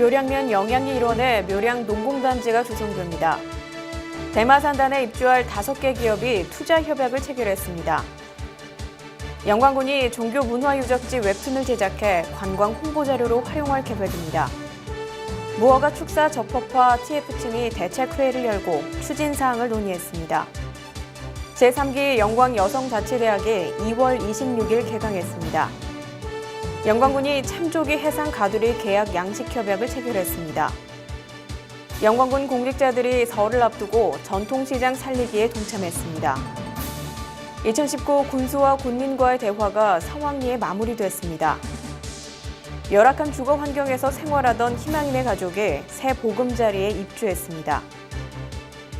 묘량면 영양리 일원에 묘량 농공단지가 조성됩니다. 대마산단에 입주할 다섯 개 기업이 투자 협약을 체결했습니다. 영광군이 종교 문화 유적지 웹툰을 제작해 관광 홍보 자료로 활용할 계획입니다. 무허가 축사 적법화 TF팀이 대책 회의를 열고 추진 사항을 논의했습니다. 제3기 영광 여성자치대학이 2월 26일 개강했습니다. 영광군이 참조기 해상 가두리 계약 양식 협약을 체결했습니다. 영광군 공직자들이 설을 앞두고 전통시장 살리기에 동참했습니다. 2019 군수와 군민과의 대화가 성황리에 마무리됐습니다. 열악한 주거 환경에서 생활하던 희망인의 가족이 새 보금자리에 입주했습니다.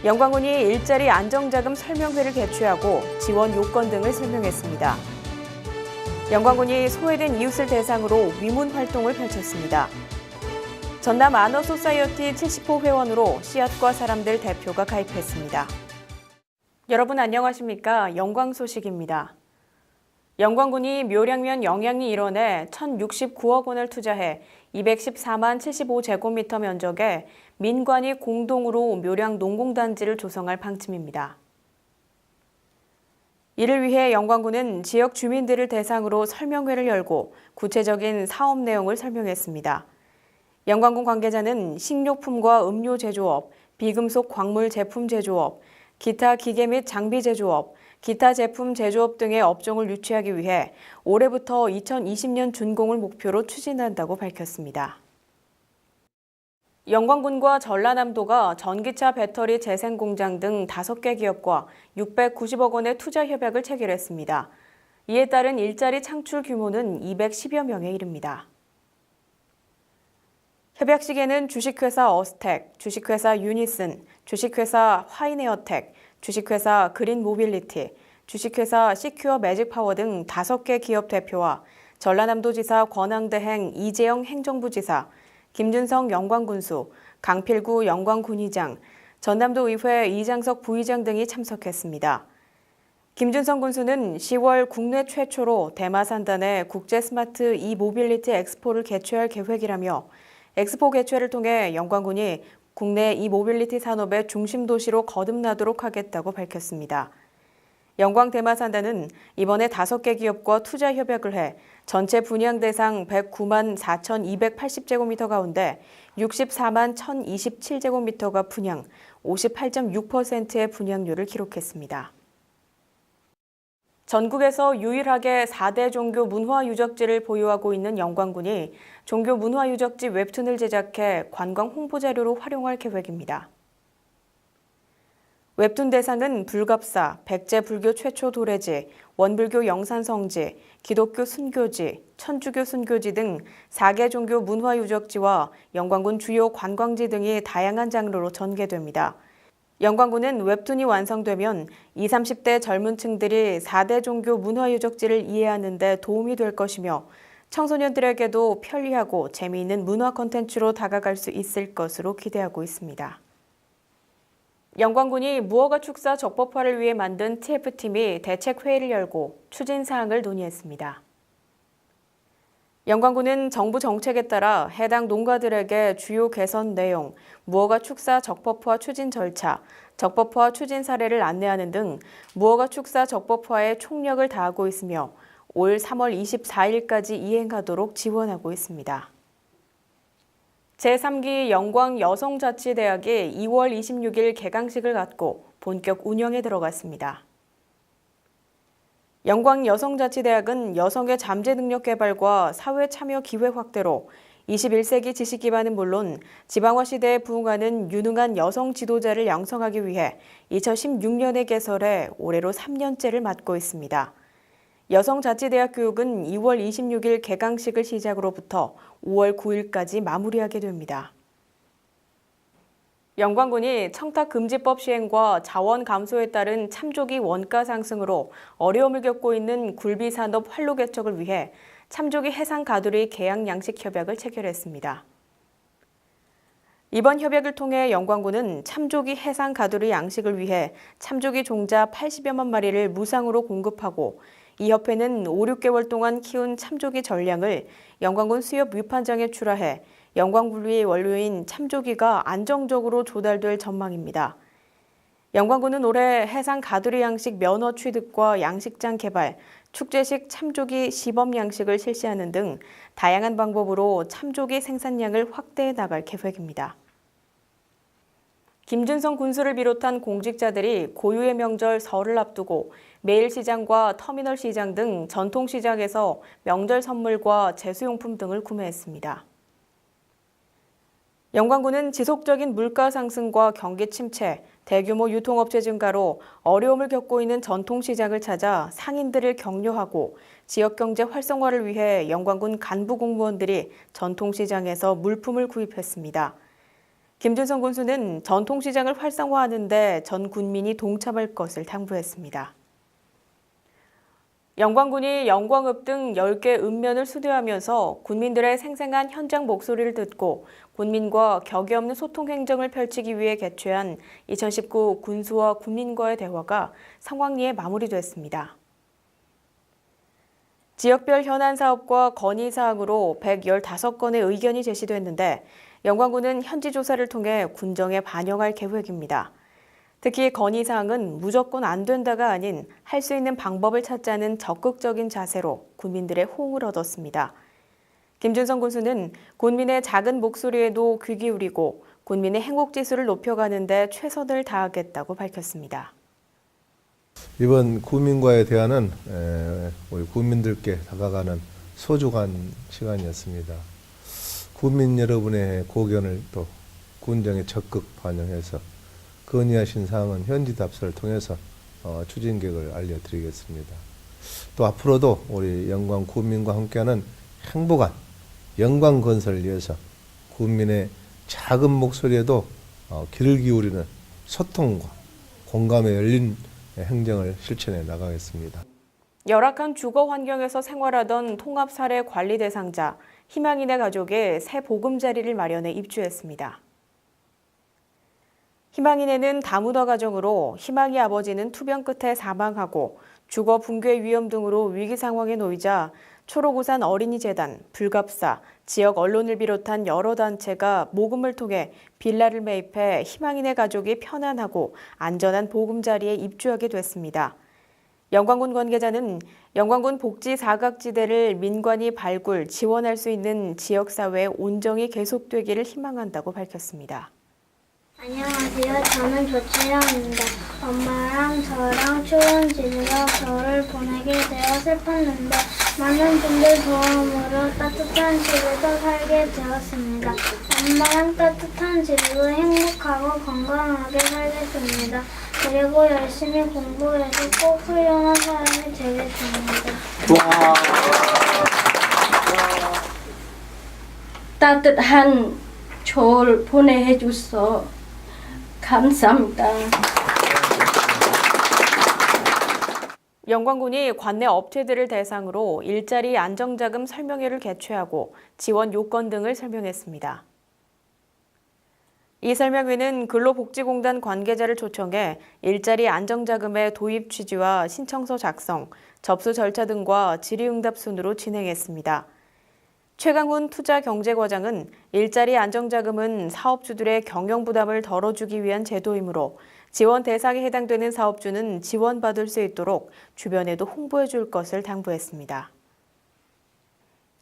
영광군이 일자리 안정자금 설명회를 개최하고 지원 요건 등을 설명했습니다. 영광군이 소외된 이웃을 대상으로 위문 활동을 펼쳤습니다. 전남 아너 소사이어티 70호 회원으로 씨앗과 사람들 대표가 가입했습니다. 여러분 안녕하십니까? 영광 소식입니다. 영광군이 묘량면 영양리 일원에 1,069억 원을 투자해 214만 75제곱미터 면적에 민관이 공동으로 묘량 농공단지를 조성할 방침입니다. 이를 위해 영광군은 지역 주민들을 대상으로 설명회를 열고 구체적인 사업 내용을 설명했습니다. 영광군 관계자는 식료품과 음료 제조업, 비금속 광물 제품 제조업, 기타 기계 및 장비 제조업, 기타 제품 제조업 등의 업종을 유치하기 위해 올해부터 2020년 준공을 목표로 추진한다고 밝혔습니다. 영광군과 전라남도가 전기차 배터리 재생 공장 등 5개 기업과 690억 원의 투자 협약을 체결했습니다. 이에 따른 일자리 창출 규모는 210여 명에 이릅니다. 협약식에는 주식회사 어스텍, 주식회사 유니슨, 주식회사 화이네어텍, 주식회사 그린 모빌리티, 주식회사 시큐어 매직파워 등 5개 기업 대표와 전라남도지사 권항대행 이재영 행정부지사, 김준성 영광군수, 강필구 영광군의장, 전남도의회 이장석 부의장 등이 참석했습니다. 김준성 군수는 10월 국내 최초로 대마산단의 국제 스마트 이 모빌리티 엑스포를 개최할 계획이라며 엑스포 개최를 통해 영광군이 국내 이 모빌리티 산업의 중심 도시로 거듭나도록 하겠다고 밝혔습니다. 영광 대마산단은 이번에 5개 기업과 투자 협약을 해 전체 분양 대상 109만 4,280제곱미터 가운데 64만 1,027제곱미터가 분양, 58.6%의 분양률을 기록했습니다. 전국에서 유일하게 4대 종교 문화 유적지를 보유하고 있는 영광군이 종교 문화 유적지 웹툰을 제작해 관광 홍보 자료로 활용할 계획입니다. 웹툰 대상은 불갑사, 백제 불교 최초 도래지, 원불교 영산성지, 기독교 순교지, 천주교 순교지 등 4개 종교 문화유적지와 영광군 주요 관광지 등이 다양한 장르로 전개됩니다. 영광군은 웹툰이 완성되면 20, 30대 젊은 층들이 4대 종교 문화유적지를 이해하는 데 도움이 될 것이며 청소년들에게도 편리하고 재미있는 문화 콘텐츠로 다가갈 수 있을 것으로 기대하고 있습니다. 영광군이 무허가 축사 적법화를 위해 만든 TF팀이 대책 회의를 열고 추진 사항을 논의했습니다. 영광군은 정부 정책에 따라 해당 농가들에게 주요 개선 내용, 무허가 축사 적법화 추진 절차, 적법화 추진 사례를 안내하는 등 무허가 축사 적법화에 총력을 다하고 있으며 올 3월 24일까지 이행하도록 지원하고 있습니다. 제3기 영광 여성자치대학이 2월 26일 개강식을 갖고 본격 운영에 들어갔습니다. 영광 여성자치대학은 여성의 잠재 능력 개발과 사회 참여 기회 확대로 21세기 지식 기반은 물론 지방화 시대에 부응하는 유능한 여성 지도자를 양성하기 위해 2016년에 개설해 올해로 3년째를 맡고 있습니다. 여성자치대학 교육은 2월 26일 개강식을 시작으로부터 5월 9일까지 마무리하게 됩니다. 영광군이 청탁금지법 시행과 자원 감소에 따른 참조기 원가 상승으로 어려움을 겪고 있는 굴비 산업 활로 개척을 위해 참조기 해상 가두리 계약 양식 협약을 체결했습니다. 이번 협약을 통해 영광군은 참조기 해상 가두리 양식을 위해 참조기 종자 80여만 마리를 무상으로 공급하고 이 협회는 5, 6개월 동안 키운 참조기 전량을 영광군 수협 위판장에 출하해 영광분류의 원료인 참조기가 안정적으로 조달될 전망입니다. 영광군은 올해 해상 가두리 양식 면허 취득과 양식장 개발, 축제식 참조기 시범 양식을 실시하는 등 다양한 방법으로 참조기 생산량을 확대해 나갈 계획입니다. 김준성 군수를 비롯한 공직자들이 고유의 명절 설을 앞두고 매일시장과 터미널 시장 등 전통시장에서 명절 선물과 제수용품 등을 구매했습니다. 영광군은 지속적인 물가 상승과 경기 침체, 대규모 유통업체 증가로 어려움을 겪고 있는 전통시장을 찾아 상인들을 격려하고 지역경제 활성화를 위해 영광군 간부 공무원들이 전통시장에서 물품을 구입했습니다. 김준성 군수는 전통시장을 활성화하는 데 전 군민이 동참할 것을 당부했습니다. 영광군이 영광읍 등 10개 읍면을 수도하면서 군민들의 생생한 현장 목소리를 듣고 군민과 격이 없는 소통 행정을 펼치기 위해 개최한 2019 군수와 군민과의 대화가 성황리에 마무리됐습니다. 지역별 현안 사업과 건의 사항으로 115건의 의견이 제시됐는데 영광군은 현지 조사를 통해 군정에 반영할 계획입니다. 특히 건의 사항은 무조건 안 된다가 아닌 할 수 있는 방법을 찾자는 적극적인 자세로 군민들의 호응을 얻었습니다. 김준성 군수는 군민의 작은 목소리에도 귀 기울이고 군민의 행복 지수를 높여가는 데 최선을 다하겠다고 밝혔습니다. 이번 국민과의 대화는 에, 우리 국민들께 다가가는 소중한 시간이었습니다. 국민 여러분의 고견을 또 군정에 적극 반영해서 건의하신 사항은 현지 답사를 통해서 어, 추진 계획을 알려드리겠습니다. 또 앞으로도 우리 영광 국민과 함께하는 행복한 영광 건설을 위해서 국민의 작은 목소리에도 어, 귀를 기울이는 소통과 공감에 열린 행정을 실천해 나가겠습니다. 열악한 주거 환경에서 생활하던 통합 사례 관리 대상자 희망인의 가족에 새 보금자리를 마련해 입주했습니다. 희망인에는 다문화 가정으로 희망이 아버지는 투병 끝에 사망하고 주거 붕괴 위험 등으로 위기 상황에 놓이자 초록우산 어린이재단, 불갑사, 지역 언론을 비롯한 여러 단체가 모금을 통해 빌라를 매입해 희망인의 가족이 편안하고 안전한 보금자리에 입주하게 됐습니다. 영광군 관계자는 영광군 복지 사각지대를 민관이 발굴, 지원할 수 있는 지역사회의 온정이 계속되기를 희망한다고 밝혔습니다. 안녕하세요. 저는 조채영입니다. 엄마랑 저랑 추운지리가 저를 보내게 되어 슬펐는데 많은 분들 도움으로 따뜻한 집에서 살게 되었습니다. 엄마랑 따뜻한 집으로 행복하고 건강하게 살겠습니다. 그리고 열심히 공부해서 꼭 훌륭한 사람이 되겠습니다. 따뜻한 절 보내줘서 감사합니다. 영광군이 관내 업체들을 대상으로 일자리 안정자금 설명회를 개최하고 지원 요건 등을 설명했습니다. 이 설명회는 근로복지공단 관계자를 초청해 일자리 안정자금의 도입 취지와 신청서 작성, 접수 절차 등과 질의응답 순으로 진행했습니다. 최강훈 투자경제과장은 일자리 안정자금은 사업주들의 경영 부담을 덜어주기 위한 제도이므로 지원 대상에 해당되는 사업주는 지원받을 수 있도록 주변에도 홍보해 줄 것을 당부했습니다.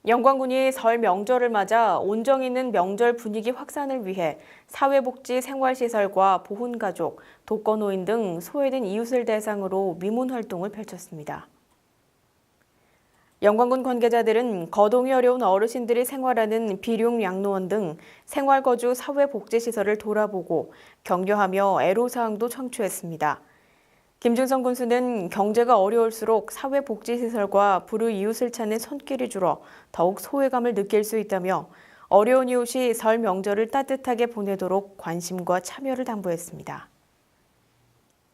영광군이 설 명절을 맞아 온정 있는 명절 분위기 확산을 위해 사회복지 생활시설과 보훈가족, 독거노인 등 소외된 이웃을 대상으로 미문 활동을 펼쳤습니다. 영광군 관계자들은 거동이 어려운 어르신들이 생활하는 비룡 양로원 등 생활거주 사회복지시설을 돌아보고 격려하며 애로사항도 청취했습니다. 김준성 군수는 경제가 어려울수록 사회복지시설과 불우 이웃을 찾는 손길이 줄어 더욱 소외감을 느낄 수 있다며 어려운 이웃이 설 명절을 따뜻하게 보내도록 관심과 참여를 당부했습니다.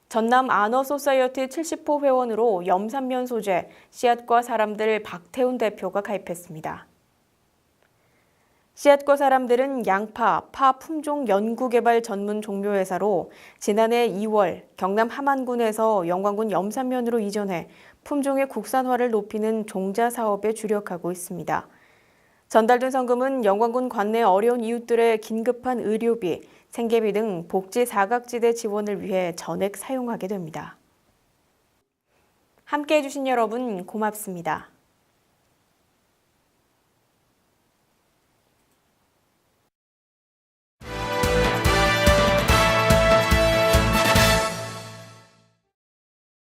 전남 아너 소사이어티 70호 회원으로 염산면 소재, 씨앗과 사람들 박태훈 대표가 가입했습니다. 씨앗과 사람들은 양파, 파 품종 연구개발 전문 종묘회사로 지난해 2월 경남 함안군에서 영광군 염산면으로 이전해 품종의 국산화를 높이는 종자 사업에 주력하고 있습니다. 전달된 성금은 영광군 관내 어려운 이웃들의 긴급한 의료비, 생계비 등 복지 사각지대 지원을 위해 전액 사용하게 됩니다. 함께 해주신 여러분 고맙습니다.